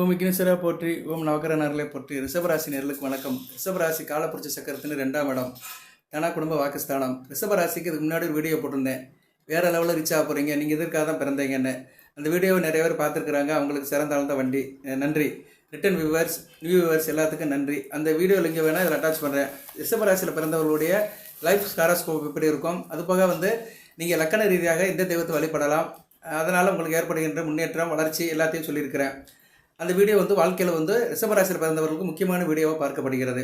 ஓம் விக்னேஸ்வரா போற்றி ஓம் நவக்கரனர்களை போற்றி. ரிஷபராசி நேர்களுக்கு வணக்கம். ரிஷபராசி காலப்புரட்சி சக்கரத்தின் ரெண்டாம் இடம். தனா குடும்ப வாக்குஸ்தானம். ரிஷபராசிக்கு இதுக்கு முன்னாடி ஒரு வீடியோ போட்டிருந்தேன். வேறு லெவலில் ரீச் ஆக போகிறீங்க நீங்கள் இதற்காக தான் பிறந்தீங்கன்னு. அந்த வீடியோவை நிறைய பேர் பார்த்துருக்குறாங்க. அவங்களுக்கு சிறந்தாழ்ந்த வண்டி. நன்றி. ரிட்டன் வியூவர்ஸ் நியூ வியூவர்ஸ் எல்லாத்துக்கும் நன்றி. அந்த வீடியோ லிங்கை வேணால் இதில் அட்டாச் பண்ணுறேன் ரிஷபராசியில் பிறந்தவர்களுடைய லைஃப் ஸ்காராஸ்கோப் எப்படி இருக்கும்? அது போக வந்து நீங்கள் லக்கண ரீதியாக இந்த தெய்வத்தை வழிபடலாம்? அதனால் உங்களுக்கு ஏற்படுகின்ற முன்னேற்றம் வளர்ச்சி எல்லாத்தையும் சொல்லியிருக்கிறேன். அந்த வீடியோ வந்து வாழ்க்கையில் வந்து ரிஷபராசியில் பிறந்தவர்களுக்கு முக்கியமான வீடியோவாக பார்க்கப்படுகிறது.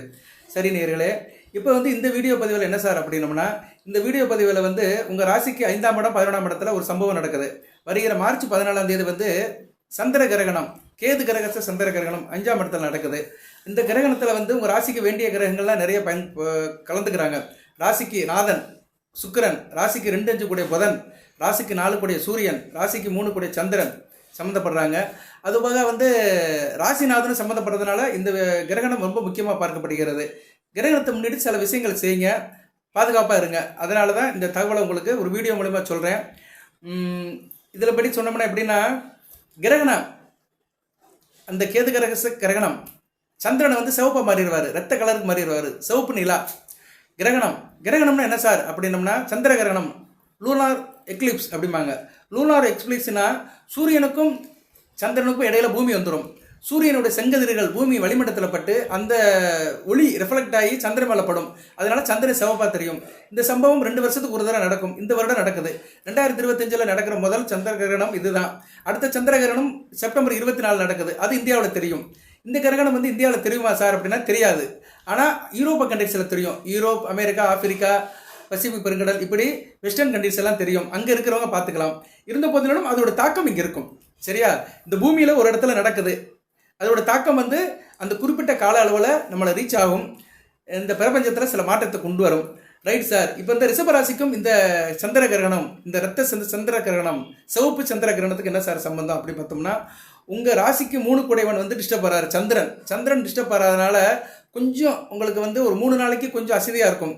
சரி நேர்களே இப்போ வந்து இந்த வீடியோ பதிவில் என்ன சார் அப்படின்னோம்னா இந்த வீடியோ பதிவில் வந்து உங்கள் ராசிக்கு ஐந்தாம் இடம் பதினொன்றாம் இடத்துல ஒரு சம்பவம் நடக்குது. வருகிற மார்ச் பதினாலாம் தேதி வந்து சந்திர கிரகணம் கேது கிரகத்தை சந்திர கிரகணம் அஞ்சாம் இடத்துல நடக்குது. இந்த கிரகணத்தில் வந்து உங்கள் ராசிக்கு வேண்டிய கிரகங்கள்லாம் நிறைய பயன் கலந்துக்கிறாங்க. ராசிக்கு நாதன் சுக்கிரன் ராசிக்கு ரெண்டு அஞ்சு கூடிய புதன் ராசிக்கு நாலு கூடிய சூரியன் ராசிக்கு மூணு கூடிய சந்திரன் சம்மந்தப்படுறாங்க. அதுபோக வந்து ராசிநாதனும் சம்மந்தப்படுறதுனால இந்த கிரகணம் ரொம்ப முக்கியமாக பார்க்கப்படுகிறது. கிரகணத்தை முன்னிட்டு சில விஷயங்கள் செய்யுங்க. பாதுகாப்பாக இருங்க. அதனால தான் இந்த தகவலை உங்களுக்கு ஒரு வீடியோ மூலிமா சொல்கிறேன் இதில் படி சொன்னோம்னா எப்படின்னா கிரகணம் அந்த கேது கிரகச கிரகணம் சந்திரனை வந்து சிவப்பாக மாறிடுவார். ரத்த கலருக்கு மாறிடுவார். சிவப்பு நிலா. கிரகணம். கிரகணம்னா என்ன சார்? அப்படின்னம்னா சந்திர கிரகணம் லூனார் எக்லிப்ஸ் அப்படிம்பாங்க. லூனார் எக்ஸ்பிளிக்ஸ்னா சூரியனுக்கும் சந்திரனுக்கும் இடையில பூமி வந்துடும் சூரியனுடைய செங்கதிர்கள் பூமி வளிமண்டலத்தில் பட்டு அந்த ஒளி ரிஃப்ளெக்ட் ஆகி சந்திரன் மேலே படும். அதனால சந்திரன் சிவப்பாக தெரியும். இந்த சம்பவம் ரெண்டு வருஷத்துக்கு ஒரு தடவை நடக்கும். இந்த வருடம் நடக்குது. ரெண்டாயிரத்தி இருபத்தஞ்சில் நடக்கிற முதல் சந்திர கிரகணம் இதுதான். அடுத்த சந்திர கிரகணம் செப்டம்பர் இருபத்தி நாலு நடக்குது. அது இந்தியாவில் தெரியும். இந்த கிரகணம் வந்து இந்தியாவில் தெரியுமா சார் அப்படின்னா தெரியாது. ஆனால் யூரோப்பா கண்ட்ரிஸில் தெரியும். யூரோப் அமெரிக்கா ஆப்பிரிக்கா பசிபிக் பெருங்கடல் இப்படி வெஸ்டர்ன் கண்ட்ரிஸ் எல்லாம் தெரியும். அங்கே இருக்கிறவங்க பார்த்துக்கலாம். இருந்த போதிலும் அதோட தாக்கம் இங்கே இருக்கும். சரியா? இந்த பூமியில் ஒரு இடத்துல நடக்குது. அதோட தாக்கம் வந்து அந்த குறிப்பிட்ட கால அளவில் நம்மளை ரீச் ஆகும். இந்த பிரபஞ்சத்தில் சில மாற்றத்தை கொண்டு வரும். ரைட் சார் இப்போ இந்த ரிஷபராசிக்கும் இந்த சந்திர கிரகணம் இந்த ரத்த சந்த சந்திர கிரகணம் சிவப்பு சந்திர கிரகணத்துக்கு என்ன சார் சம்பந்தம் அப்படி பார்த்தோம்னா உங்கள் ராசிக்கு மூணு குடைவன் வந்து டிஸ்டர்ப் ஆகிறாரு சந்திரன். சந்திரன் டிஸ்டர்ப் ஆகிறதுனால கொஞ்சம் உங்களுக்கு வந்து ஒரு மூணு நாளைக்கு கொஞ்சம் அசதியாக இருக்கும்.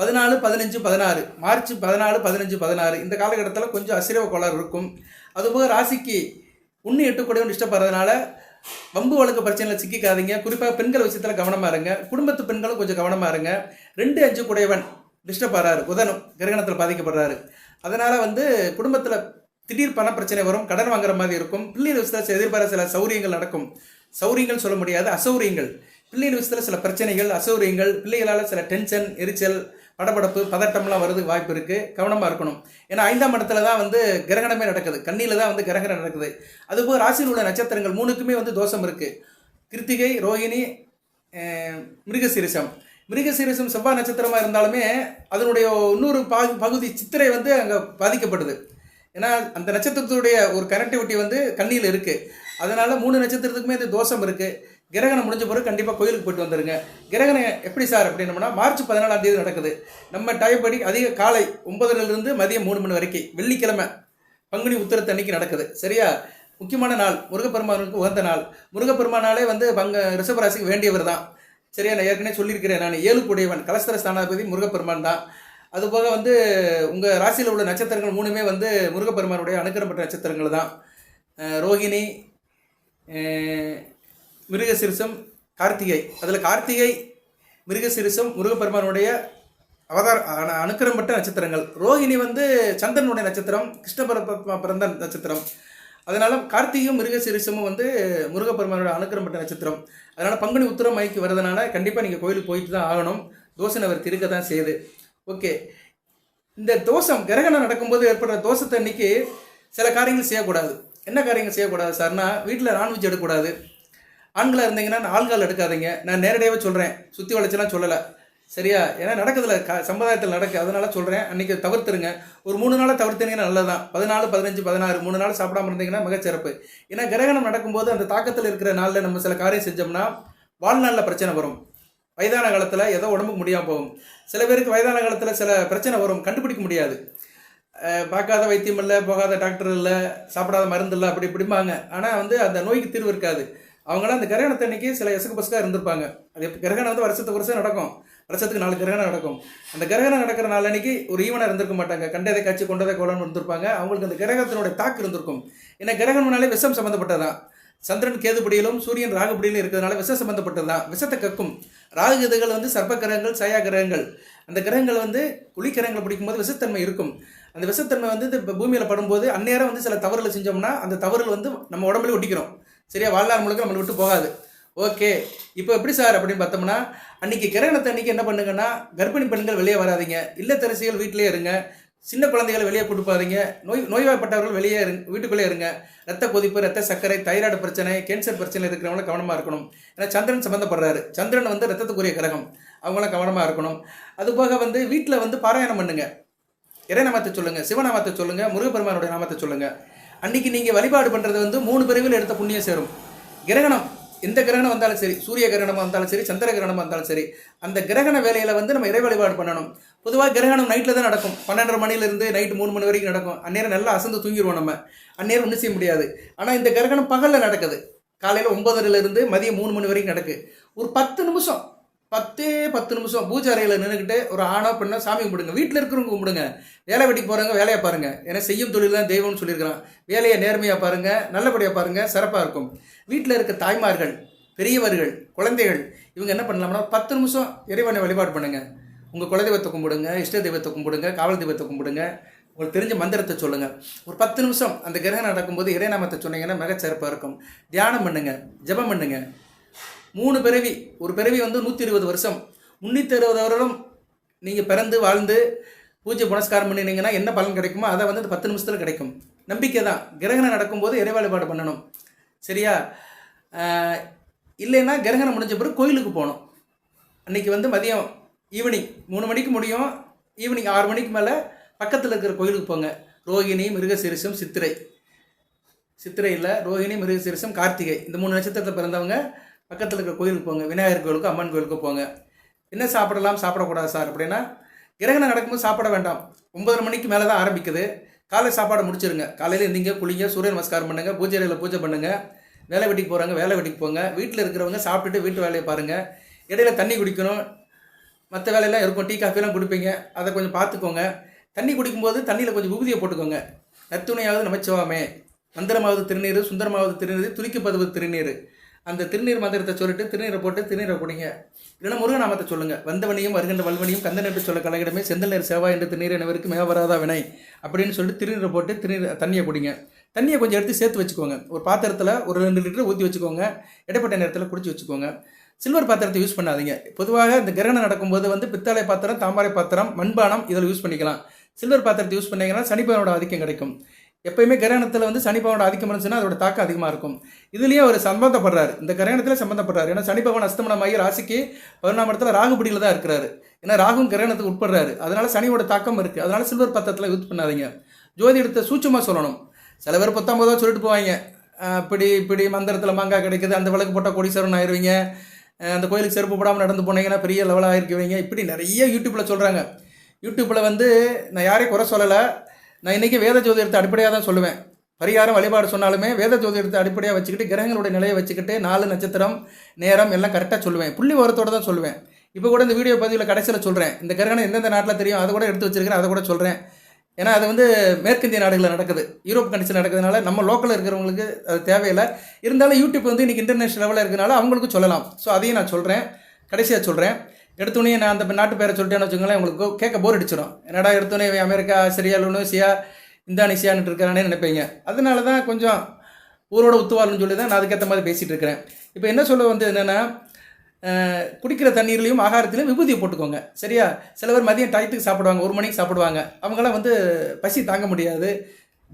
பதினாலு பதினஞ்சு பதினாறு. மார்ச் பதினாலு பதினஞ்சு பதினாறு. இந்த காலகட்டத்தில் கொஞ்சம் அசிரவ கோளாறு இருக்கும். அதுபோக ராசிக்கு ஒன்று எட்டு குடைவன் டிஸ்டர்ப் ஆகிறதுனால வம்பு வழக்கு பிரச்சனையில் சிக்கிக்காதீங்க. குறிப்பாக பெண்கள் விஷயத்தில் கவனமாக இருங்க. குடும்பத்து பெண்களும் கொஞ்சம் கவனமாக இருங்க. ரெண்டு அஞ்சு குடையவன் டிஸ்டர்ப் ஆகிறாரு புதனும் கிரகணத்தில் பாதிக்கப்படுறாரு. அதனால் வந்து குடும்பத்தில் திடீர் பண பிரச்சனை வரும். கடன் வாங்குற மாதிரி இருக்கும். பிள்ளைகள் விஷயத்தில் எதிர்பாராத சில சௌரியங்கள் நடக்கும். சௌரியங்கள் சொல்ல முடியாது அசௌரியங்கள். பிள்ளைகள் விஷயத்தில் சில பிரச்சனைகள் அசௌரியங்கள். பிள்ளைகளால் சில டென்ஷன் எரிச்சல் படபடப்பு பதட்டம்லாம் வரதுக்கு வாய்ப்பு இருக்குது கவனமாக இருக்கணும். ஏன்னா ஐந்தாம் இடத்துல தான் வந்து கிரகணமே நடக்குது. கண்ணியில் தான் வந்து கிரகணம் நடக்குது. அதுபோல் ராசியில் உள்ள நட்சத்திரங்கள் மூணுக்குமே வந்து தோஷம் இருக்குது கிருத்திகை ரோஹிணி மிருகசீரிசம். மிருகசீரிசம் செவ்வாய் நட்சத்திரமாக இருந்தாலுமே அதனுடைய இன்னொரு பாகு பகுதி சித்திரை வந்து அங்கே பாதிக்கப்படுது. ஏன்னா அந்த நட்சத்திரத்துடைய ஒரு கனெக்டிவிட்டி வந்து கண்ணியில் இருக்குது அதனால் மூணு நட்சத்திரத்துக்குமே இது தோஷம் இருக்குது கிரகணம் முடிஞ்ச பிறகு கண்டிப்பாக கோயிலுக்கு போயிட்டு வந்துடுங்க கிரகணம் எப்படி சார் அப்படின்னோம்னா மார்ச் பதினாலாம் தேதி நடக்குது. நம்ம டயப்படி அதிக காலை ஒன்பதுலேருந்து மதியம் மூணு மணி வரைக்கும் வெள்ளிக்கிழமை பங்குனி உத்தரத்தன்னைக்கு நடக்குது. சரியா? முக்கியமான நாள் முருகப்பெருமானுக்கு உகந்த நாள். முருகப்பெருமானாலே வந்து பங்க ரிஷபராசிக்கு வேண்டியவர் தான். சரியா? நான் ஏற்கனவே சொல்லியிருக்கிறேன். நான் ஏழுக்குடையவன் கலஸ்தர ஸ்தானாதிபதி முருகப்பெருமான் தான். அதுபோக வந்து உங்கள் ராசியில் உள்ள நட்சத்திரங்கள் மூணுமே வந்து முருகப்பெருமானுடைய அனுக்கிரப்பட்ட நட்சத்திரங்கள் தான். ரோஹிணி ரோகிணி மிருகசிரிசம் கார்த்திகை. அதில் கார்த்திகை மிருகசிரிசம் முருகப்பெருமானுடைய அவதார அனுக்கிரம் அனுக்கிரம்பட்ட நட்சத்திரங்கள். ரோஹிணி வந்து சந்திரனுடைய நட்சத்திரம் கிருஷ்ண பிறந்த நட்சத்திரம். அதனால கார்த்திகையும் மிருகசிரிசமும் வந்து முருகப்பெருமானோட அனுக்கிரம்பட்ட நட்சத்திரம். அதனால பங்குனி உத்திரம் மைக்கு வரதுனால கண்டிப்பாக நீங்கள் கோயிலுக்கு போயிட்டு தான் ஆகணும். தோசை அவர் திருக்க தான் செய்யுது. ஓகே. இந்த தோஷம் கிரகணம் நடக்கும்போது ஏற்படுற தோஷத்தை அன்னைக்கு சில காரியங்கள் செய்யக்கூடாது. என்ன காரியங்கள் செய்யக்கூடாது சார்னா வீட்டில் நான்வெஜ் எடுக்கக்கூடாது. ஆண்களாக இருந்தீங்கன்னா ஆள்கால் எடுக்காதீங்க. நான் நேரடியாகவே சொல்கிறேன் சுற்றி வளைச்சலாம் சொல்லலை. சரியா? ஏன்னா நடக்குதுல க சமுதாயத்தில் நடக்கு. அதனால சொல்கிறேன் அன்றைக்கி தவிர்த்துருங்க. ஒரு மூணு நாளாக தவிர்த்தீங்கன்னா நல்லதான் பதினாலு பதினஞ்சு பதினாறு மூணு நாள் சாப்பிடாம இருந்தீங்கன்னா மிகச்சிறப்பு. ஏன்னா கிரகணம் நடக்கும்போது அந்த தாக்கத்தில் இருக்கிற நாளில் நம்ம சில காரியம் செஞ்சோம்னா வாழ்நாளில் பிரச்சனை வரும். வயதான காலத்தில் ஏதோ உடம்புக்கு முடியாமல் போகும். சில பேருக்கு வயதான காலத்தில் சில பிரச்சனை வரும். கண்டுபிடிக்க முடியாது. பார்க்காத வைத்தியம் இல்லை போகாத டாக்டர் இல்லை சாப்பிடாத மருந்து இல்லை அப்படி இப்படிம்பாங்க. ஆனால் வந்து அந்த நோய்க்கு தீர்வு இருக்காது. அவங்களாம் அந்த கிரகணத்தை அன்னைக்கு சில எசக்கு பசக்காக இருந்திருப்பாங்க. அது கிரகணம் வந்து வருஷத்துக்கு வருஷம் நடக்கும். வருஷத்துக்கு நாலு கிரகணம் நடக்கும். அந்த கிரகணம் நடக்கிற நாள் அன்னைக்கு ஒரு ஈவனாக இருந்திருக்க மாட்டாங்க. கண்டதை காட்சி கொண்டதை கோலம்னு இருந்திருப்பாங்க. அவங்களுக்கு அந்த கிரகத்தினுடைய தாக்கு இருந்திருக்கும். ஏன்னா கிரகணம்னாலே விஷம் சம்மந்தப்பட்டதான் சந்திரன் கேதுபடியிலும் சூரியன் ராகுபடியிலும் இருக்கிறதுனால விஷ சம்பந்தப்பட்டதுதான். விஷத்தை கக்கும். ராகு கேதுகள் வந்து சர்ப்ப கிரகங்கள் சயா கிரகங்கள் அந்த கிரகங்கள் வந்து குழி கிரகங்களை பிடிக்கும்போது விஷத்தன்மை இருக்கும். அந்த விஷத்தன்மை வந்து இந்த பூமியில் படும்போது அந்நேரம் வந்து சில தவறுகள் செஞ்சோம்னா அந்த தவறுகள் வந்து நம்ம உடம்புல ஒட்டிக்கிறோம். சரியா? வாழ்நாள் முழுக்க நம்மளை விட்டு போகாது. ஓகே இப்போ எப்படி சார் அப்படின்னு பார்த்தோம்னா அன்னைக்கு கிரகணத்தை அன்றைக்கி என்ன பண்ணுங்கன்னா கர்ப்பிணி பெண்கள் வெளியே வராதிங்க. இல்லத்தரசிகள் வீட்டிலே இருங்க. சின்ன குழந்தைகளை வெளியே கொடுப்பாதீங்க நோய் நோய்வாய்ப்பட்டவர்கள் வெளியே இருங்க வீட்டுக்குள்ளே இருங்க. ரத்த கொதிப்பு ரத்த சர்க்கரை தைராய்டு பிரச்சனை கேன்சர் பிரச்சனை இருக்கிறவங்கள கவனமாக இருக்கணும். ஏன்னா சந்திரன் சம்மந்தப்படுறாரு சந்திரன் வந்து ரத்தத்துக்குரிய கிரகம். அவங்களாம் கவனமாக இருக்கணும். அதுபோக வந்து வீட்டில் வந்து பாராயணம் பண்ணுங்க. இறைநாமத்தை சொல்லுங்கள் சிவநாமத்தை சொல்லுங்கள் முருகப்பெருமானுடைய நாமத்தை சொல்லுங்கள் அன்னைக்கு நீங்கள் வழிபாடு பண்ணுறது வந்து மூணு பிரிவில் எடுத்த புண்ணியம் சேரும். கிரகணம் எந்த கிரகணம் வந்தாலும் சரி சூரிய கிரகணம் வந்தாலும் சரி சந்திர கிரகணம் வந்தாலும் சரி அந்த கிரகண வேலையில் வந்து நம்ம இறை வழிபாடு பண்ணணும். பொதுவாக கிரகணம் நைட்டில் தான் நடக்கும். பன்னெண்டரை மணிலேருந்து நைட்டு மூணு மணி வரைக்கும் நடக்கும். அந்நேரம் நல்லா அசந்து தூங்கிடுவோம் நம்ம. அந்நேரம் ஒன்றும் செய்ய முடியாது. ஆனால் இந்த கிரகணம் பகலில் நடக்குது. காலையில் ஒன்பதுலேருந்து மதியம் மூணு மணி வரைக்கும் நடக்கு. ஒரு பத்து நிமிஷம் பத்தே பத்து நிமிஷம் பூஜை அறையில் நின்றுக்கிட்டு ஒரு ஆணோ பெண்ணோ சாமி கும்பிடுங்க. வீட்டில் இருக்கிறவங்க கும்பிடுங்க. வேலை வெட்டிக்கு போகிறவங்க வேலையை பாருங்கள் ஏன்னா செய்யும் தொழில் தான் தெய்வம்னு சொல்லியிருக்கிறான். வேலையை நேர்மையாக பாருங்கள் நல்லபடியாக பாருங்கள் சிறப்பாக இருக்கும். வீட்டில் இருக்க தாய்மார்கள் பெரியவர்கள் குழந்தைகள் இவங்க என்ன பண்ணலாம்னா பத்து நிமிஷம் இறைவனை வழிபாடு பண்ணுங்கள் உங்கள் குலதெய்வத்தை கும்பிடுங்க இஷ்ட தெய்வத்தை கும்பிடுங்க காவல் தெய்வத்தை கும்பிடுங்க. உங்களுக்கு தெரிஞ்ச மந்திரத்தை சொல்லுங்கள் ஒரு பத்து நிமிஷம் அந்த கிரகணம் நடக்கும்போது இறைநாமத்தை சொன்னீங்கன்னா மிகச்சிறப்பாக இருக்கும். தியானம் பண்ணுங்கள் ஜெபம் பண்ணுங்கள் மூணு பிறவி. ஒரு பிறவி வந்து நூற்றி இருபது வருஷம். முந்நூற்றி அறுபது வருடம் நீங்கள் பிறந்து வாழ்ந்து பூஜை புனஸ்காரம் பண்ணினீங்கன்னா என்ன பலன் கிடைக்குமோ அதை வந்து அந்த பத்து நிமிஷத்தில் கிடைக்கும். நம்பிக்கை தான். கிரகணம் நடக்கும்போது இறை வழிபாடு பண்ணணும். சரியா? இல்லைன்னா கிரகணம் முடிஞ்ச பிறகு கோயிலுக்கு போகணும். அன்னைக்கு வந்து மதியம் ஈவினிங் மூணு மணிக்கு முடியும். ஈவினிங் ஆறு மணிக்கு மேலே பக்கத்தில் இருக்கிற கோயிலுக்கு போங்க. ரோகிணி மிருகசீரிசம் சித்திரை. சித்திரை இல்லை ரோகிணி மிருகசீரிசம் கார்த்திகை. இந்த மூணு நட்சத்திரத்தில் பிறந்தவங்க பக்கத்தில் இருக்கிற கோயிலுக்கு போங்க விநாயகர் கோயிலுக்கு அம்மன் கோயிலுக்கு போங்க. என்ன சாப்பிடலாம் சாப்பிடக்கூடாது சார் அப்படின்னா கிரகணம் நடக்கும்போது சாப்பிட வேண்டாம். ஒன்பதரை மணிக்கு மேலே தான் ஆரம்பிக்குது. காலை சாப்பாடை முடிச்சிருங்க. காலையில் இருந்தீங்க குளிங்க சூரிய நமஸ்காரம் பண்ணுங்க பூஜை அறையில் பூஜை பண்ணுங்க. வேலை வெட்டிக்கு போகிறாங்க வேலை வெட்டிக்கு போங்க. வீட்டில் இருக்கிறவங்க சாப்பிட்டுட்டு வீட்டு வேலையை பாருங்கள் இடையில தண்ணி குடிக்கணும். மற்ற வேலையெல்லாம் இருக்கும். டீ காஃபிலாம் குடிப்பீங்க. அதை கொஞ்சம் பார்த்துக்கோங்க. தண்ணி குடிக்கும்போது தண்ணியில் கொஞ்சம் விபூதியை போட்டுக்கோங்க. நத்துணையாவது நமச்சிவாமே. மந்திரமாவது திருநீர் சுந்தரமாவது திருநீர் துளிக்கப்பதுவது திருநீர். அந்த திருநீர் மந்திரத்தை சொல்லிட்டு திருநீரை போட்டு திருநீரை குடிங்க. இல்லைன்னா முருகநாமத்தை சொல்லுங்க. வந்தவனையும் வருகின்ற வல்வனையும் கந்தன் என்று சொல்ல கலகிடமே. செந்தல் நேர் சேவா என்று திருநீர் எனவருக்கு மேவராதா வினை. அப்படின்னு சொல்லிட்டு திருநீரை போட்டு திருநீர் தண்ணியை குடிங்க. தண்ணியை கொஞ்சம் எடுத்து சேர்த்து வச்சுக்கோங்க. ஒரு பாத்திரத்தில் ஒரு ரெண்டு லிட்டர் ஊற்றி வச்சுக்கோங்க. இடைப்பட்ட நேரத்தில் குடிச்சு வச்சுக்கோங்க. சில்வர் பாத்திரத்தை யூஸ் பண்ணாதீங்க. பொதுவாக இந்த கிரகணம் நடக்கும்போது வந்து பித்தளை பாத்திரம் தாமரை பாத்திரம் மண்பானம் இதில் யூஸ் பண்ணிக்கலாம். சில்வர் பாத்திரத்தை யூஸ் பண்ணீங்கன்னா சனிப்பவனோட ஆதிக்கம் கிடைக்கும். எப்பயுமே கிரகணத்தில் வந்து சனி சனிப்பவனோட ஆதிக்கம் இருந்துச்சுன்னா அதோட தாக்கம் அதிகமாக இருக்கும். இதுலேயே அவர் சம்பந்தப்படுறாரு. இந்த கிரகணத்தில் சம்பந்தப்படுறாரு. ஏன்னா சனி பகவான் அஸ்தமனம் ஆகி ராசிக்கு பதினொன்றாம் இடத்துல ராகுபடியில் தான் இருக்கிறாரு. ஏன்னா ராகும் கிரகணத்துக்கு உட்படுறாரு. அதனால சனியோட தாக்கம் இருக்குது அதனால சில்வர் பத்திரத்தில் யூஸ் பண்ணாதீங்க. ஜோதி எடுத்த சூட்சமாக சொல்லணும். சில பேர் பத்தொம்பதோ சொல்லிட்டு போவாங்க. இப்படி இப்படி மந்திரத்தில் மாங்காய் கிடைக்குது. அந்த விளக்கு போட்டால் கொடிசரன் ஆயிடுவீங்க அந்த கோயிலுக்கு செருப்பு போடாமல் நடந்து போனீங்கன்னா பெரிய லெவலாக ஆயிருக்குவீங்க இப்படி நிறைய யூடியூப்பில் சொல்கிறாங்க யூடியூப்பில் வந்து நான் யாரையும் குறை சொல்லலை. நான் இன்றைக்கி வேத ஜோதிடத்தை அடிப்படையாக தான் சொல்லுவேன். பரிகாரம் வழிபாடு சொன்னாலுமே வேத ஜோதிடத்தை அடிப்படையாக வச்சுக்கிட்டு கிரகங்களுடைய நிலையை வச்சுக்கிட்டு நாலு நட்சத்திரம் நேரம் எல்லாம் கரெக்டாக சொல்லுவேன். புள்ளி உரத்தோட தான் சொல்லுவேன். இப்போ கூட இந்த வீடியோ பதிவில் கடைசியில் சொல்கிறேன் இந்த கிரகணம் எந்தெந்த நாட்டில் தெரியும் அதை கூட எடுத்து வச்சிருக்கிறேன் அதை கூட சொல்கிறேன் ஏன்னா அது வந்து மேற்கிந்திய நாடுகளில் நடக்குது. யூரோப் கண்ட்ரிஸில் நடக்கிறதுனால நம்ம லோக்கலில் இருக்கிறவங்களுக்கு அது தேவையில்லை. இருந்தாலும் யூடியூப் வந்து இன்றைக்கி இன்டர்நேஷனல் லெவலில் இருக்கிறனால அவங்களுக்கும் சொல்லலாம். ஸோ அதையும் நான் சொல்கிறேன் கடைசியாக சொல்கிறேன் எடுத்தோடனே நான் அந்த நாட்டு பேரை சொல்லிட்டேன்னு வச்சுக்கோங்களேன் உங்களுக்கு கேட்க போர் அடிச்சிடும் என்னடா எடுத்தோடனே அமெரிக்கா ஆஸ்திரியா லுனோசியா இந்தானிசியான்னு இருக்கிறானே நினைப்பீங்க. அதனால தான் கொஞ்சம் ஊரோட ஒத்துவாருன்னு சொல்லி தான் நான் அதுக்கேற்ற மாதிரி பேசிகிட்டு இருக்கிறேன். இப்போ என்ன சொல்ல வந்து என்னென்னா குடிக்கிற தண்ணீர்லையும் ஆகாரத்திலையும் விபூதியை போட்டுக்கோங்க. சரியா? சில பேர் மதியம் டயத்துக்கு சாப்பிடுவாங்க ஒரு மணிக்கு சாப்பிடுவாங்க. அவங்களாம் வந்து பசி தாங்க முடியாது.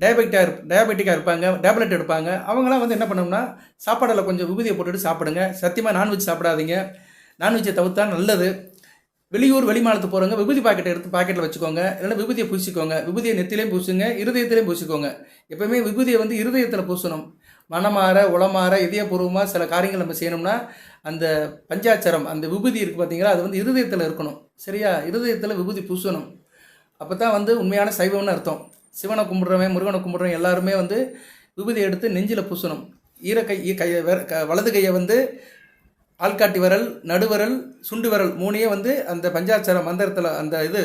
டயபெட்டிக்காக இருப் டயபெட்டிக்காக இருப்பாங்க டேப்லெட் எடுப்பாங்க. அவங்களாம் வந்து என்ன பண்ணோம்னா சாப்பாடில் கொஞ்சம் விபூதியை போட்டுட்டு சாப்பிடுங்க. சத்தியமாக நான்வெஜ் சாப்பிடாதீங்க. நான்வெஜ்ஜை தவிர்த்தா நல்லது. வெளியூர் வெளிமாநிலத்து போகிறவங்க விபூதி பாக்கெட்டை எடுத்து பாக்கெட்டில் வச்சுக்கோங்க. இல்லைன்னா விபூதியை பூசிக்கோங்க. விபூதியை நெத்திலையும் பூசுங்க இருதயத்திலையும் பூசிக்கோங்க. எப்பவுமே விபூதியை வந்து இருதயத்தில் பூசணும். மனமாற உளமாற இதயபூர்வமாக சில காரியங்கள் நம்ம செய்யணும்னா அந்த பஞ்சாச்சரம் அந்த விபூதி இருக்குது பார்த்தீங்களா அது வந்து இருதயத்தில் இருக்கணும். சரியா? இருதயத்தில் விபூதி பூசணும். அப்போ தான் வந்து உண்மையான சைவம்னு அர்த்தம். சிவனை கும்பிட்றவன் முருகனை கும்பிட்றவன் எல்லாருமே வந்து விபூதி எடுத்து நெஞ்சில் பூசணும். ஈரக்கை கை கையை வேற க- வலது கையை வந்து ஆள்காட்டி விரல் நடுவரல் சுண்டு விரல் மூணையே வந்து அந்த பஞ்சாட்சர மந்திரத்தில் அந்த இது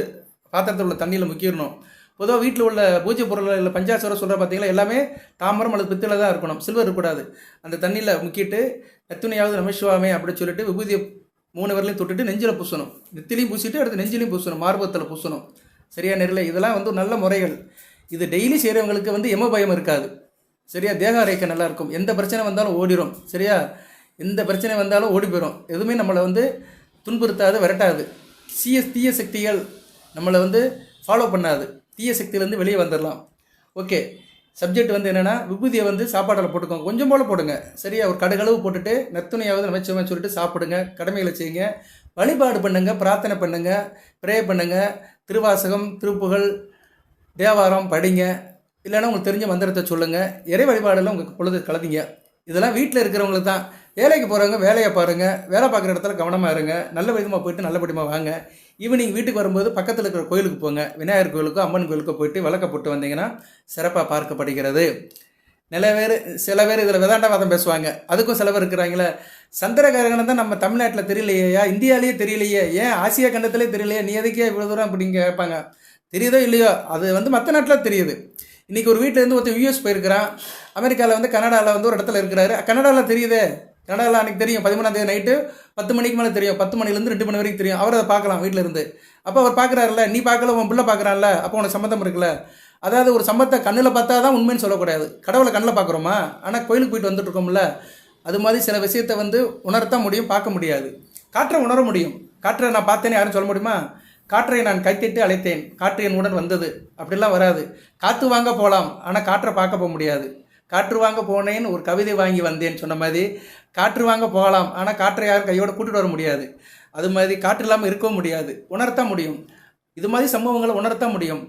பாத்திரத்தில் உள்ள தண்ணியில் முக்கிடணும் பொதுவாக வீட்டில் உள்ள பூஜை பொருள் இல்லை பஞ்சாசரம் சொல்கிற பார்த்தீங்களா எல்லாமே தாமரம் அல்லது பித்தளை தான் இருக்கணும். சில்வர் இருக்கக்கூடாது. அந்த தண்ணியில் முக்கிட்டு எத்துணையாவது நமசிவாமே அப்படின்னு சொல்லிட்டு விபூதியை மூணு வரலையும் தொட்டுட்டு நெஞ்சில் பூசணும். நெத்திலையும் பூசிட்டு அடுத்து நெஞ்சிலையும் பூசணும் மார்பகத்தில் பூசணும். சரியா நேரில் இதெல்லாம் வந்து நல்ல முறைகள். இது டெய்லி செய்கிறவங்களுக்கு வந்து எம பயம் இருக்காது. சரியா தேக நல்லாயிருக்கும் எந்த பிரச்சனை வந்தாலும் ஓடிடும் சரியா? எந்த பிரச்சனை வந்தாலும் ஓடி போயிடும் எதுவுமே நம்மளை வந்து துன்புறுத்தாது விரட்டாது. சிஎஸ் தீய சக்திகள் நம்மளை வந்து ஃபாலோ பண்ணாது. தீய சக்தியிலேருந்து வெளியே வந்துடலாம் ஓகே சப்ஜெக்ட் வந்து என்னென்னா விபூதியை வந்து சாப்பாட்டில் போட்டுக்கோங்க. கொஞ்சம் போல் போடுங்க. சரியா? ஒரு கடுகளவு போட்டுட்டு நத்துணையாவது நமச்சிவமே சொல்லிட்டு சாப்பிடுங்க. கடமைகளை செய்யுங்க. வழிபாடு பண்ணுங்கள் பிரார்த்தனை பண்ணுங்கள் ப்ரே பண்ணுங்கள் திருவாசகம் திருப்புகழ் தேவாரம் படிங்க. இல்லைன்னா உங்களுக்கு தெரிஞ்ச மந்திரத்தை சொல்லுங்கள் இறை வழிபாடெல்லாம் உங்களுக்கு பொழுது கலதிங்க இதெல்லாம் வீட்டில் இருக்கிறவங்களுக்கு தான். வேலைக்கு போகிறவங்க வேலையை பாருங்கள் வேலை பார்க்குற இடத்துல கவனமாக இருங்க நல்ல விதமாக போயிட்டு நல்லபடியாக வாங்க. ஈவினிங் வீட்டுக்கு வரும்போது பக்கத்தில் இருக்கிற கோயிலுக்கு போங்க. விநாயகர் கோயிலுக்கோ அம்மன் கோயிலுக்கோ போயிட்டு விளக்க போட்டு வந்தீங்கன்னா சிறப்பாக பார்க்கப்படுகிறது. நில பேர் சில பேர் இதில் வேதாண்டவாதம் பேசுவாங்க. அதுக்கும் சில பேர் இருக்கிறாங்களே. சந்திரகிரகணம் தான் நம்ம தமிழ்நாட்டில் தெரியலையா இந்தியாவிலேயே தெரியலையே. ஏன் ஆசியா கண்டத்திலே தெரியலையே? நீ எதுக்கே இவ்வளோ தூரம் அப்படிங்க கேட்பாங்க. தெரியுதோ இல்லையோ? அது வந்து மற்ற நாட்டில் தெரியுது. இன்றைக்கி ஒரு வீட்டிலேருந்து ஒருத்தர் யூஎஸ் போயிருக்கிறான். அமெரிக்காவில் வந்து கனடாவில் வந்து ஒரு இடத்துல இருக்கிறாரு. கனடாவில் தெரியுதே. கனடாவில் அன்றைக்கி தெரியும் பதிமூணாந்தேதி நைட்டு பத்து மணிக்கு மேலே தெரியும். பத்து மணிலேருந்து ரெண்டு மணி வரைக்கும் தெரியும். அவர் அதை பார்க்கலாம் வீட்டில் இருந்து. அப்போ அவர் பார்க்குறாருல நீ பார்க்கல உன் பிள்ளை பார்க்குறான்ல? அப்போ உனக்கு சம்மந்தம் இருக்குல்ல? அதாவது ஒரு சம்பத்தை கண்ணில் பார்த்தா தான் உண்மைன்னு சொல்லக்கூடாது. கடவுளை கண்ணில் பார்க்குறோமா? ஆனால் கோயிலுக்கு போயிட்டு வந்துட்டு இருக்கோம்ல அது மாதிரி சில விஷயத்தை வந்து உணரத்தான் முடியும் பார்க்க முடியாது. காற்றை உணர முடியும். காற்றை நான் பார்த்தேன்னு யாரும் சொல்ல முடியுமா? காற்றை நான் கைத்திட்டு அழைத்தேன். காற்று என் உடன் வந்தது. அப்படிலாம் வராது. காற்று வாங்க போகலாம் ஆனால் காற்றை பார்க்க போக முடியாது. காற்று வாங்க போனேன்னு ஒரு கவிதை வாங்கி வந்தேன் சொன்ன மாதிரி காற்று வாங்க போகலாம். ஆனால் காற்றை யாரும் கையோட கூட்டிட்டு வர முடியாது. அது மாதிரி காற்று இல்லாமல் இருக்கவும் முடியாது. உணர்த்த முடியும். இது மாதிரி சம்பவங்களை உணர்த்த முடியும்.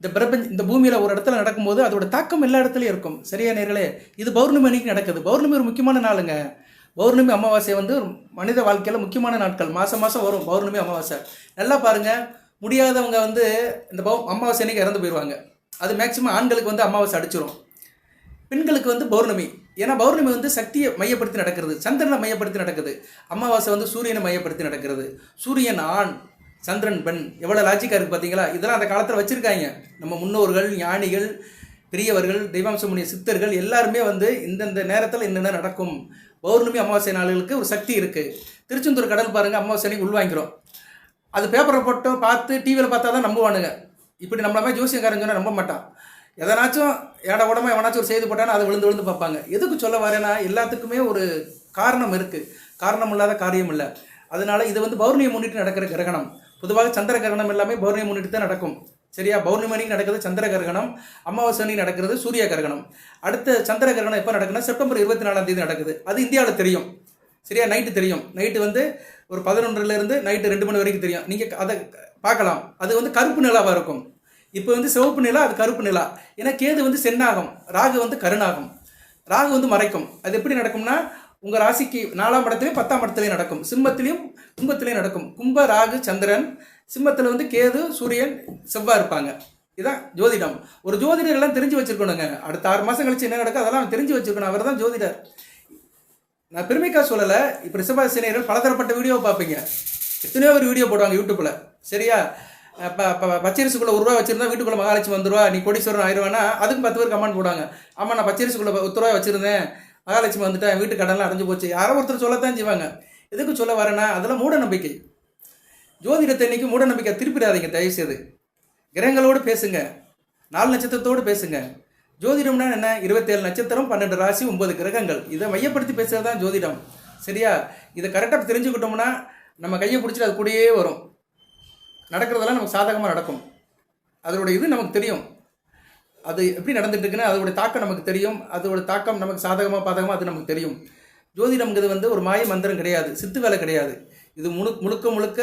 இந்த பிரபஞ்ச இந்த பூமியில் ஒரு இடத்துல நடக்கும்போது அதோட தாக்கம் எல்லா இடத்துலையும் இருக்கும். சரியா நேர்களே? இது பௌர்ணமி அன்னைக்கு நடக்குது. பௌர்ணமி ஒரு முக்கியமான நாளுங்க. பௌர்ணமி அமாவாசை வந்து மனித வாழ்க்கையில் முக்கியமான நாட்கள். மாதம் மாதம் வரும் பௌர்ணமி அமாவாசை. நல்லா பாருங்கள் முடியாதவங்க வந்து இந்த பௌ அமாவாசை அன்னைக்கு இறந்து போயிடுவாங்க. அது மேக்சிமம் ஆண்களுக்கு வந்து அமாவாசை அடிச்சிரும். பெண்களுக்கு வந்து பௌர்ணமி. ஏன்னா பௌர்ணமி வந்து சக்தியை மையப்படுத்தி நடக்கிறது. சந்திரனை மையப்படுத்தி நடக்குது. அமாவாசை வந்து சூரியனை மையப்படுத்தி நடக்கிறது. சூரியன் ஆண் சந்திரன் பெண். எவ்வளோ லாஜிக்காக இருக்குது பார்த்தீங்களா இதெல்லாம் அந்த காலத்தில் வச்சுருக்காங்க. நம்ம முன்னோர்கள் ஞானிகள் பெரியவர்கள் தெய்வாம்சமுடைய சித்தர்கள் எல்லாருமே வந்து இந்தந்த நேரத்தில் என்னென்ன நடக்கும். பௌர்ணமி அமாவாசை நாள்களுக்கு ஒரு சக்தி இருக்குது திருச்செந்தூர் கடல் பாருங்கள் அமாவாசை உள்வாங்கிறோம் அது பேப்பரை போட்டோம் பார்த்து டிவியில் பார்த்தா தான் நம்புவானுங்க. இப்படி நம்மள மாதிரி ஜோசியக்காரன் சொன்னால் நம்ப மாட்டான். எதனாச்சும் ஏட உடம்பு எவனாச்சும் ஒரு செய்தி போட்டானா அதை விழுந்து விழுந்து பார்ப்பாங்க. எதுக்கு சொல்ல வரேன்னா எல்லாத்துக்குமே ஒரு காரணம் இருக்குது காரணம் இல்லாத காரியம் இல்லை. அதனால இது வந்து பௌர்ணியை முன்னிட்டு நடக்கிற கிரகணம். பொதுவாக சந்திர கிரகணம் எல்லாமே பௌர்ணியம் முன்னிட்டு தான் நடக்கும். சரியா? பௌர்ணமி அன்னைக்கு நடக்கிறது சந்திர கிரகணம் அமாவாசை அன்னைக்கு நடக்கிறது சூரிய கிரகணம். அடுத்த சந்திர கிரகணம் எப்போ நடக்குதுன்னா செப்டம்பர் இருபத்தி நாலாம் தேதி நடக்குது. அது இந்தியாவில் தெரியும். சரியா? நைட்டு தெரியும். நைட்டு வந்து ஒரு பதினொன்றுலேருந்து நைட்டு ரெண்டு மணி வரைக்கும் தெரியும். நீங்கள் அதை பார்க்கலாம். அது வந்து கருப்பு நிலாவாக இருக்கும். இப்போ வந்து சிவப்பு நிலா அது கருப்பு நிலா. ஏன்னா கேது வந்து சென்னாகும் ராகு வந்து கருணாகும் ராகு வந்து மறைக்கும். அது எப்படி நடக்கும்னா உங்கள் ராசிக்கு நாலாம் இடத்துலையும் பத்தாம் இடத்துலையும் நடக்கும். சிம்மத்திலையும் கும்பத்திலையும் நடக்கும். கும்ப ராகு சந்திரன் சிம்மத்தில் வந்து கேது சூரியன் செவ்வாய் இருப்பாங்க. இதான் ஜோதிடம். ஒரு ஜோதிடர் எல்லாம் தெரிஞ்சு வச்சிருக்கணுங்க. அடுத்த ஆறு மாதம் கழிச்சு என்ன நடக்கும் அதெல்லாம் தெரிஞ்சு வச்சுருக்கணும். அவர் தான் ஜோதிடர். நான் பெருமைக்கா சொல்லலை. இப்போ ரிஷபாசினியர்கள் பலதரப்பட்ட வீடியோ பார்ப்பீங்க. எத்தனையோ ஒரு வீடியோ போடுவாங்க யூடியூப்பில் சரியா? பச்சரிசுக்குள்ளே ஒரு ரூபா வச்சிருந்தா வீட்டுக்குள்ளே மகாலட்சுமி வந்துருவா. நீ கோடீஸ்வரன் ஆயிடுவானா அதுக்கு பத்து பேர் கமெண்ட் போடுவாங்க. ஆமாம் நான் பச்சரிசுக்குள்ளே பத்து ரூபா வச்சிருந்தேன். மகாலட்சுமி வந்துட்டேன் வீட்டு கடன்லாம் அடைஞ்சு போச்சு. யாரோ ஒருத்தர் சொல்லத்தான் செய்வாங்க. எதுக்கு சொல்ல வரேன்னா அதெல்லாம் மூட நம்பிக்கை. ஜோதிடத்தை இன்னைக்கு மூட நம்பிக்கை திருப்பிடாதீங்க தயவுசெய்து. கிரகங்களோடு பேசுங்க. நாலு நட்சத்திரத்தோடு பேசுங்க. ஜோதிடம்னா என்ன? இருபத்தேழு நட்சத்திரம் பன்னெண்டு ராசி ஒன்பது கிரகங்கள். இதை மையப்படுத்தி பேசுகிறது தான் ஜோதிடம். சரியா? இதை கரெக்டாக தெரிஞ்சுக்கிட்டோம்னா நம்ம கையை பிடிச்சிட்டு அது கூடயே வரும். நடக்கிறதெல்லாம் நமக்கு சாதகமாக நடக்கும். அதோட இது நமக்கு தெரியும். அது எப்படி நடந்துட்டு இருக்குன்னா அதோட தாக்கம் நமக்கு தெரியும். அதோட தாக்கம் நமக்கு சாதகமாக பாதகமாக அது நமக்கு தெரியும். ஜோதிடம்ங்கிறது வந்து ஒரு மாய மந்திரம் கிடையாது. சித்து வேலை கிடையாது. இது முழு முழுக்க முழுக்க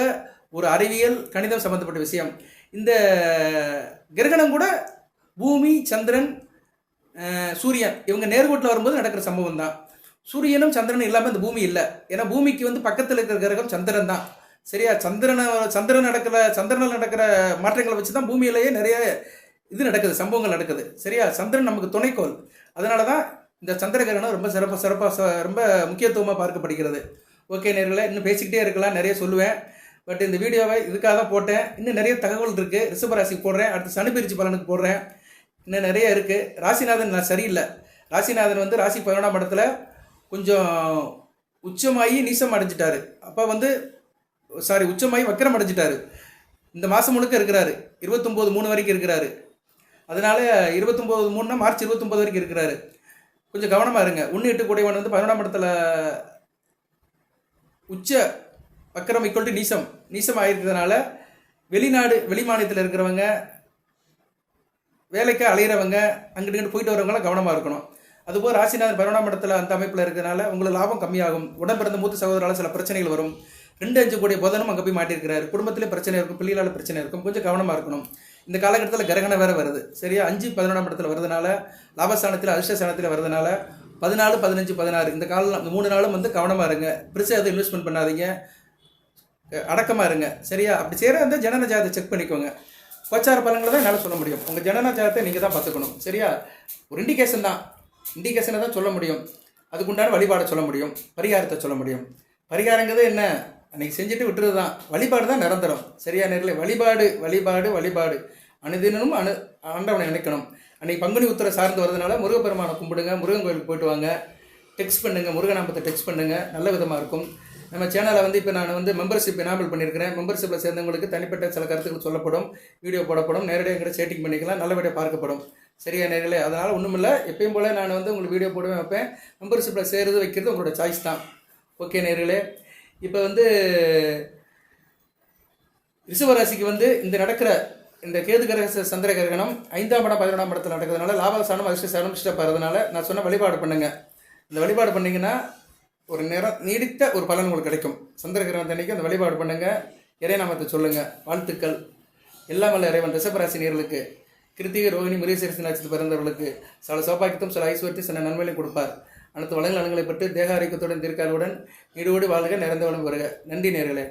ஒரு அறிவியல் கணிதம் சம்மந்தப்பட்ட விஷயம். இந்த கிரகணம் கூட பூமி சந்திரன் சூரியன் இவங்க நேர்கோட்டில் வரும்போது நடக்கிற சம்பவம் தான் சூரியனும் சந்திரனும் இல்லாமல் இந்த பூமி இல்லை. ஏன்னா பூமிக்கு வந்து பக்கத்தில் இருக்கிற கிரகம் சந்திரன் தான் சரியா? சந்திரனை சந்திரன் நடக்கிற சந்திரனில் நடக்கிற மாற்றங்களை வச்சு தான் பூமியிலேயே நிறைய இது நடக்குது சம்பவங்கள் நடக்குது. சரியா? சந்திரன் நமக்கு துணைக்கோள். அதனால தான் இந்த சந்திரகிரகணம் ரொம்ப சிறப்பாக சிறப்பாக ரொம்ப முக்கியத்துவமாக பார்க்கப்படுகிறது. ஓகே நேர்களை இன்னும் பேசிக்கிட்டே இருக்கலாம் நிறைய சொல்லுவேன். பட் இந்த வீடியோவை இதுக்காக தான் போட்டேன். இன்னும் நிறைய தகவல் இருக்குது ரிஷபராசிக்கு போடுறேன். அடுத்து சனிபிரிச்சி பலனுக்கு போடுறேன். இன்னும் நிறைய இருக்குது ராசிநாதன் நான் சரியில்லை. ராசிநாதன் வந்து ராசி பதினொன்றாம் இடத்துல கொஞ்சம் உச்சமாகி நீசம் அடைஞ்சிட்டாரு. அப்போ வந்து சாரி உச்சமாகி வக்கரம் அடைஞ்சிட்டாரு இந்த மாதம் முழுக்க இருக்கிறாரு. இருபத்தொம்போது மூணு வரைக்கும் இருக்கிறாரு. அதனால இருபத்தொம்போது மூணுனா மார்ச் இருபத்தொம்போது வரைக்கும் இருக்கிறாரு. கொஞ்சம் கவனமாக இருங்க. ஒன்று எட்டு கூடையவன் வந்து பதினொன்றாம் இடத்துல உச்ச வக்கரம் ஈக்குவல் டு நீசம். நீசம் ஆயிருக்கிறதுனால வெளிநாடு வெளி மாநிலத்தில் இருக்கிறவங்க வேலைக்கு அலையிறவங்க அங்கிட்டு இங்கிட்டு போயிட்டு வரவங்களாம் கவனமாக இருக்கணும். அதுபோல் ராசிநாதன் பதினொன்றாம் இடத்துல அந்த அமைப்பில் இருக்கிறதுனால உங்களுக்கு லாபம் கம்மியாகும். உடம்பிறந்த மூத்த சகோதரால் சில பிரச்சனைகள் வரும். ரெண்டு அஞ்சு கோடி புதனும் அங்கே போய் மாட்டியிருக்கிறாரு. குடும்பத்திலே பிரச்சனை இருக்கும் பிள்ளைகளால் பிரச்சனை இருக்கும் கொஞ்சம் கவனமாக இருக்கணும். இந்த காலகட்டத்தில் கிரகணம் வேறு வருது. சரியா? அஞ்சு பதினொன்றாம் இடத்துல வருதுனால லாபஸ்தானத்தில் அதிர்ஷ்டஸ்தானத்தில் வருதுனால பதினாலு பதினஞ்சு பதினாறு இந்த காலம் இந்த மூணு நாளும் வந்து கவனமாக இருங்க. பெருசாக எதுவும் இன்வெஸ்ட்மெண்ட் பண்ணாதீங்க. அடக்கமாக இருங்க. சரியா? அப்படி செய்கிற அந்த ஜனன ஜாதத்தை செக் பண்ணிக்கோங்க. கோச்சார பலங்களை தான் என்னால் சொல்ல முடியும். உங்கள் ஜனன ஜாதத்தை நீங்கள் தான் பார்த்துக்கணும். சரியா? ஒரு இண்டிகேஷன் தான். இண்டிகேஷனை தான் சொல்ல முடியும். அதுக்குண்டான வழிபாடை சொல்ல முடியும். பரிகாரத்தை சொல்ல முடியும். பரிகாரங்கிறது என்ன? அன்றைக்கி செஞ்சுட்டு விட்டுறது தான் வழிபாடு தான் நிரந்தரம். சரியா நேரில் வழிபாடு வழிபாடு வழிபாடு. அனுதினமும் அனு ஆண்டவனை நினைக்கணும். அன்றைக்கி பங்குனி உத்தர சார்ந்து வரதுனால முருகப்பெருமானை கும்பிடுங்க முருகன் கோயிலுக்கு போயிட்டு வாங்க. டெக்ஸ்ட் பண்ணுங்கள் முருகநாமத்தை டெக்ஸ்ட் பண்ணுங்கள் நல்ல விதமாக இருக்கும். நம்ம சேனலை வந்து இப்போ நான் வந்து மெம்பர்ஷிப் எனாபிள் பண்ணியிருக்கிறேன். மெம்பர்ஷிப்பில் சேர்ந்தவங்களுக்கு தனிப்பட்ட சில கருத்துக்கள் சொல்லப்படும். வீடியோ போடப்படும். நேரடியாக எங்கிட்ட சேட்டிங் பண்ணிக்கலாம். நல்லபடியாக பார்க்கப்படும். சரியா நேரில் அதனால் ஒன்றும் இல்லை எப்பயும் போல் நான் வந்து உங்களுக்கு வீடியோ போடுவேன் வைப்பேன். மெம்பர்ஷிப்பில் சேர்றது வைக்கிறது உங்களோட சாய்ஸ் தான். ஓகே நேரிலே இப்போ வந்து ரிஷபராசிக்கு வந்து இந்த நடக்கிற இந்த கேது கிரக சந்திர கிரகணம் ஐந்தாம் படம் பதினொன்றாம் படத்தில் நடக்கிறதுனால லாபசானம் அதிர்ஷ்டசானம் இஷ்டப்படுறதுனால நான் சொன்ன வழிபாடு பண்ணுங்க. இந்த வழிபாடு பண்ணிங்கன்னா ஒரு நேரம் நீடித்த ஒரு பலன் உங்களுக்கு கிடைக்கும். சந்திர கிரகணம் அன்னைக்கு அந்த வழிபாடு பண்ணுங்க. இறைநாமத்தை சொல்லுங்க. வாழ்த்துக்கள். எல்லாம் வல்ல இறைவன். ரிஷபராசி நேர்களுக்கு கிருத்திகை ரோகிணி மிருகசீரசி நட்சத்திர பிறந்தவர்களுக்கு சில சௌபாக்கியத்தும் சில ஐஸ்வர்யத்தையும் சில நன்மைகளையும் கொடுப்பார். அனைத்து வளங்கள் அணுகளை பெற்று தேக ஆரோக்கியத்துடன் தீர்க்காலுடன் ஈடுபடி வாழ்க நிறைந்த வளம் வருக. நன்றி நேர்களே.